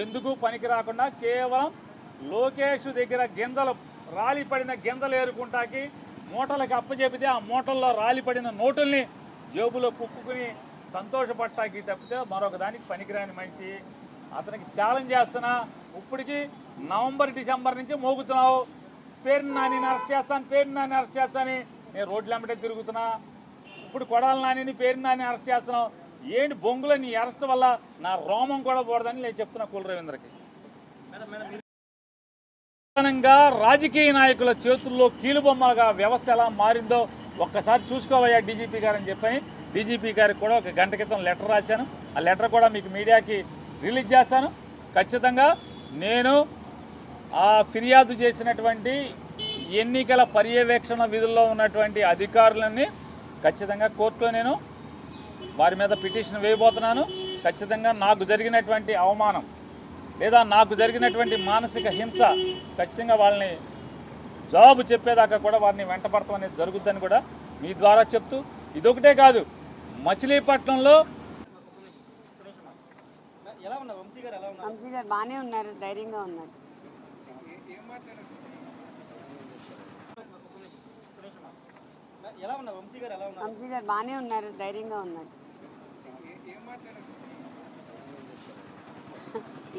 ఎందుకు పనికి రాకుండా కేవలం లోకేష్ దగ్గర గింజలు రాలిపడిన గింజలు ఏరుకుంటాకి మూటలకు అప్పచెపితే ఆ మూటల్లో రాలిపడిన నోటుల్ని జేబులో కుక్కుని సంతోషపడటానికి తప్పితే మరొక దానికి పనికిరాని మనిషి. అతనికి ఛాలెంజ్ చేస్తున్నా ఇప్పటికి నవంబర్ డిసెంబర్ నుంచి మోగుతున్నావు. పేరు నాని అరెస్ట్ చేస్తాను పేరు నాని అరెస్ట్ చేస్తాను నేను రోడ్లు వెంబడే తిరుగుతున్నా. ఇప్పుడు కొడాలి నానిని పేరు నాని అరెస్ట్ చేస్తున్నావు. ఏంటి బొంగులో నీ అరెస్ట్ వల్ల నా రోమం కూడా పోడదని నేను చెప్తున్నా కుల రవీంద్రకి. ప్రధానంగా రాజకీయ నాయకుల చేతుల్లో కీలుబొమ్మలుగా వ్యవస్థ ఎలా మారిందో ఒక్కసారి చూసుకోవయ్యా డీజీపీ గారు అని చెప్పని. డీజీపీ గారికి కూడా ఒక గంట క్రితం లెటర్ రాశాను. ఆ లెటర్ కూడా మీకు మీడియాకి రిలీజ్ చేస్తాను. ఖచ్చితంగా నేను ఆ ఫిర్యాదు చేసినటువంటి ఎన్నికల పర్యవేక్షణ విధుల్లో ఉన్నటువంటి అధికారులన్నీ ఖచ్చితంగా కోర్టులో నేను వారి మీద పిటిషన్ వేయబోతున్నాను. ఖచ్చితంగా నాకు జరిగినటువంటి అవమానం లేదా నాకు జరిగినటువంటి మానసిక హింస ఖచ్చితంగా వాళ్ళని జవాబు చెప్పేదాకా కూడా వారిని వెంటపడటం అనేది జరుగుద్దని కూడా మీ ద్వారా చెప్తూ ఇదొకటే కాదు మచిలీపట్నంలో వంశీ గారు బాగానే ఉన్నారు ధైర్యంగా ఉన్నారు ఎలా ఉన్నారు వంశీ గారు బాగానే ఉన్నారు? ధైర్యంగా ఉన్నారు.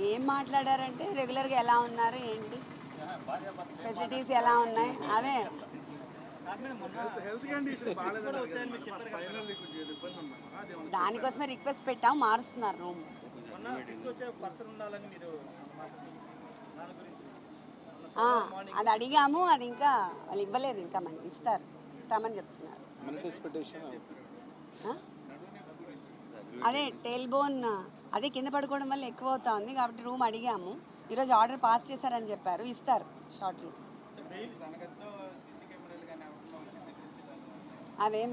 ఏం మాట్లాడారంటే రెగ్యులర్గా ఎలా ఉన్నారు ఏంటి? ఫెసిలిటీస్ ఎలా ఉన్నాయి? అవే. దానికోసమే రిక్వెస్ట్ పెట్టాం మారుస్తున్నారు రూమ్. ఆ, అది అడిగాము అది ఇంకా వాళ్ళు ఇవ్వలేదు ఇంకా మనకి ఇస్తారు. ఇస్తామని చెప్తున్నారు? అదే టేల్ బోన్ అదే కింద పడుకోవడం వల్ల ఎక్కువ అవుతా ఉంది కాబట్టి రూమ్ అడిగాము. ఈరోజు ఆర్డర్ పాస్ చేశారని చెప్పారు. ఇస్తారు షార్ట్లీ అవేం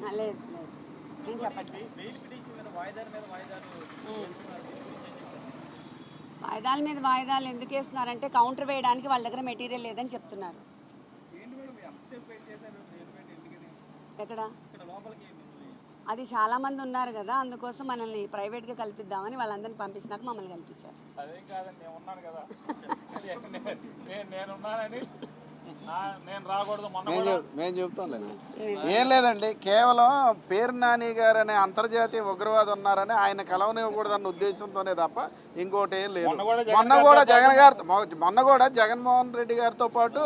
ఆ, లేదు లేదు. నేను చెప్పట్లేదు బెయిల్ పిటిషన్ మీద వాయిదాల మీద వాయిదాలు వేస్తున్నారు. దీని గురించి ఏం చెప్తారు? వాయిదాల మీద వాయిదాలు ఎందుకు వేస్తున్నారంటే కౌంటర్ వేయడానికి వాళ్ళ దగ్గర మెటీరియల్ లేదని చెప్తున్నారు. ఎక్కడ? అది చాలా మంది ఉన్నారు కదా అందుకోసం మనల్ని ప్రైవేట్గా కల్పిద్దామని వాళ్ళందరిని పంపించినాక మమ్మల్ని కల్పించారు. అదేం కాదండి నేను ఉన్నాను కదా. నేను మేము కూడా. చెప్- మేము చెప్తాంలేండి ఏం లేదండి కేవలం పేరు నాని గారు అనే అంతర్జాతీయ ఉగ్రవాది ఉన్నారని ఆయన కలవనివ్వకూడదన్న ఉద్దేశంతోనే తప్ప ఇంకోటి ఏం లేదు. మొన్న కూడా జగన్ గారితో మొన్న కూడా జగన్మోహన్ రెడ్డి గారితో పాటు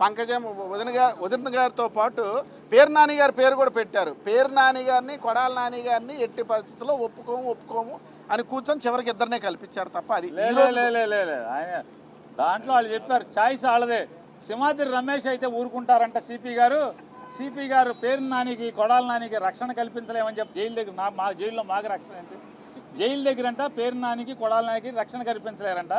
పంకజం వదిన గారి వదిన గారితో పాటు పేరు నాని గారి పేరు కూడా పెట్టారు. పేరు నాని గారిని కొడాల నాని గారిని ఎట్టి పరిస్థితుల్లో ఒప్పుకోము ఒప్పుకోము అని కూర్చొని చివరికి ఇద్దరినే కల్పించారు తప్ప అది లే, ఈ లే, రోజు లే, లే, లే, లే. ఆయన దాంట్లో వాళ్ళు చెప్పారు ఛాయిస్ వాళ్ళదే. సింహాద్రి రమేష్ అయితే ఊరుకుంటారంట సిపి గారు. సిపి గారు పేరు నానికి కొడాల నానికి రక్షణ కల్పించలేమని చెప్పి జైలు దగ్గర నా మా జైల్లో మాకు రక్షణ ఏంటి? జైలు దగ్గర అంట పేరు నానికి కొడాల నానికి రక్షణ కల్పించలేరంట.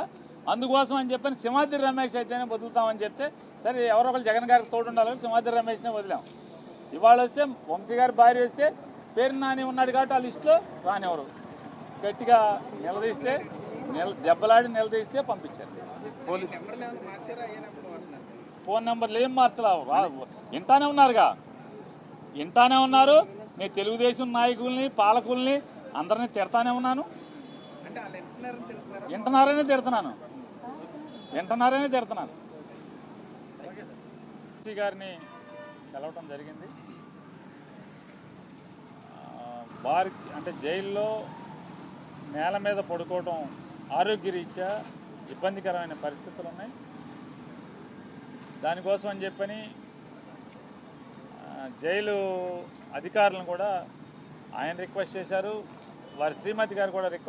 అందుకోసం అని చెప్పని సింహాద్రి రమేష్ అయితేనే వదులుతామని చెప్తే సరే ఎవరో ఒకరు జగన్ గారికి తోడు ఉండాలని సింహాద్రి రమేష్నే వదిలాం. ఇవాళ వస్తే వంశీ గారి భార్య వస్తే పేరు నాని ఉన్నాడు కాబట్టి ఆ లిస్టులో రానివ్వరు. గట్టిగా నిలదీస్తే నిల దెబ్బలాడి నిలదీస్తే పంపించారు. పోలీ- ఫోన్ నెంబర్లు ఏం మార్చలా వింటానే ఉన్నారుగా. వింటానే ఉన్నారు. నేను తెలుగుదేశం నాయకుల్ని పాలకుల్ని అందరినీ తిడతానే ఉన్నాను. వింటున్నారనే తిడుతున్నాను. వింటున్నారనే తిడుతున్నాను. గారిని కలవటం జరిగింది. వారికి అంటే జైల్లో నేల మీద పడుకోవడం ఆరోగ్యరీత్యా ఇబ్బందికరమైన పరిస్థితులు ఉన్నాయి. దానికోసం అని చెప్పని జైలు అధికారులను కూడా ఆయన రిక్వెస్ట్ చేశారు. వారి శ్రీమతి గారు కూడా రిక్వెస్ట్